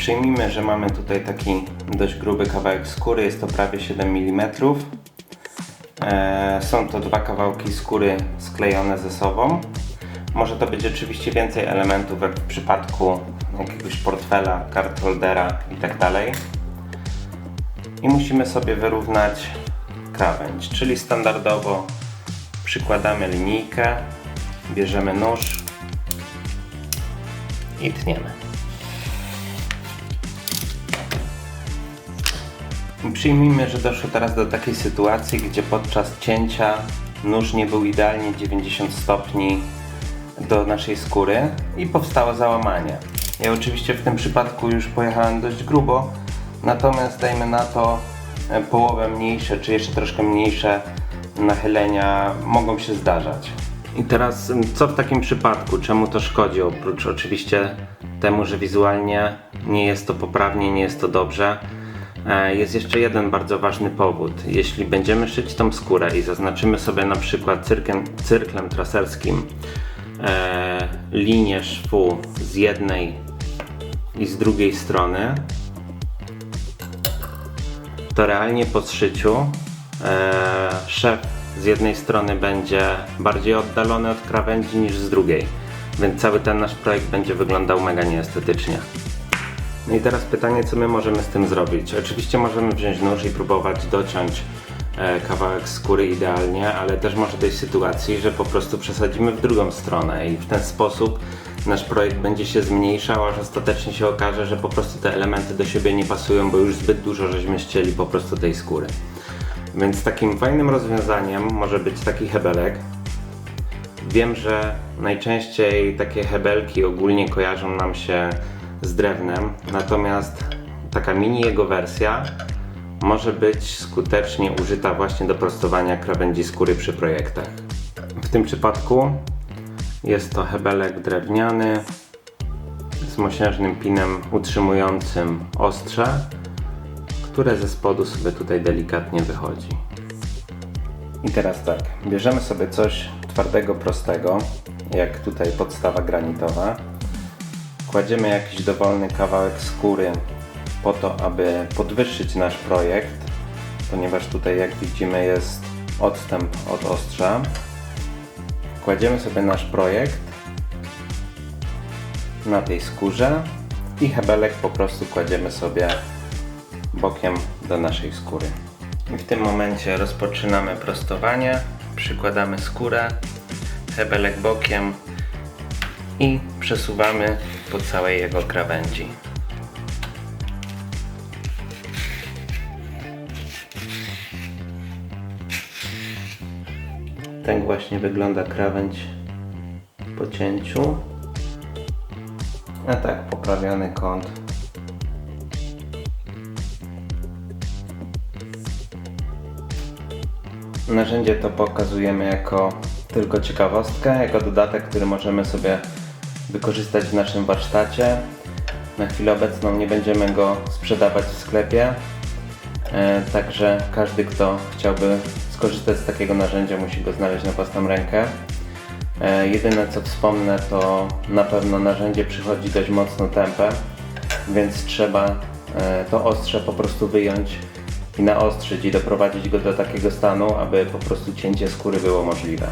Przyjmijmy, że mamy tutaj taki dość gruby kawałek skóry, jest to prawie 7 mm. E, Są to dwa kawałki skóry sklejone ze sobą. Może to być oczywiście więcej elementów, jak w przypadku jakiegoś portfela, card holdera itd. I musimy sobie wyrównać krawędź, czyli standardowo przykładamy linijkę, bierzemy nóż i tniemy. Przyjmijmy, że doszło teraz do takiej sytuacji, gdzie podczas cięcia nóż nie był idealnie 90 stopni do naszej skóry i powstało załamanie. Ja oczywiście w tym przypadku już pojechałem dość grubo, natomiast dajmy na to e, połowę mniejsze, czy jeszcze troszkę mniejsze nachylenia mogą się zdarzać. I teraz co w takim przypadku? Czemu to szkodzi? Oprócz oczywiście temu, że wizualnie nie jest to poprawnie, nie jest to dobrze. E, Jest jeszcze jeden bardzo ważny powód. Jeśli będziemy szyć tą skórę i zaznaczymy sobie na przykład cyrkiem, cyrklem traserskim e, linię szwu z jednej i z drugiej strony, to realnie po zszyciu e, szef z jednej strony będzie bardziej oddalony od krawędzi niż z drugiej, więc cały ten nasz projekt będzie wyglądał mega nieestetycznie. No i teraz pytanie, co my możemy z tym zrobić? Oczywiście możemy wziąć nóż i próbować dociąć e, kawałek skóry idealnie, ale też może dojść sytuacji, że po prostu przesadzimy w drugą stronę i w ten sposób nasz projekt będzie się zmniejszał, aż ostatecznie się okaże, że po prostu te elementy do siebie nie pasują, bo już zbyt dużo żeśmy ścięli po prostu tej skóry. Więc takim fajnym rozwiązaniem może być taki hebelek, Wiem, że najczęściej takie hebelki ogólnie kojarzą nam się z drewnem, natomiast taka mini jego wersja może być skutecznie użyta właśnie do prostowania krawędzi skóry przy projektach. W tym przypadku jest to hebelek drewniany z mosiężnym pinem utrzymującym ostrze, które ze spodu sobie tutaj delikatnie wychodzi. I teraz tak, bierzemy sobie coś twardego, prostego, jak tutaj podstawa granitowa. Kładziemy jakiś dowolny kawałek skóry po to, aby podwyższyć nasz projekt, ponieważ tutaj jak widzimy jest odstęp od ostrza. Kładziemy sobie nasz projekt na tej skórze i hebelek po prostu kładziemy sobie bokiem do naszej skóry. I w tym momencie rozpoczynamy prostowanie, przykładamy skórę, hebelek bokiem i przesuwamy po całej jego krawędzi. Tak właśnie wygląda krawędź po cięciu. A tak poprawiony kąt Narzędzie to pokazujemy jako tylko ciekawostkę, jako dodatek, który możemy sobie wykorzystać w naszym warsztacie. Na chwilę obecną nie będziemy go sprzedawać w sklepie, e, także każdy, kto chciałby skorzystać z takiego narzędzia, musi go znaleźć na własną rękę. E, Jedyne co wspomnę, to na pewno narzędzie przychodzi dość mocno tępe, więc trzeba e, to ostrze po prostu wyjąć i naostrzyć i doprowadzić go do takiego stanu, aby po prostu cięcie skóry było możliwe.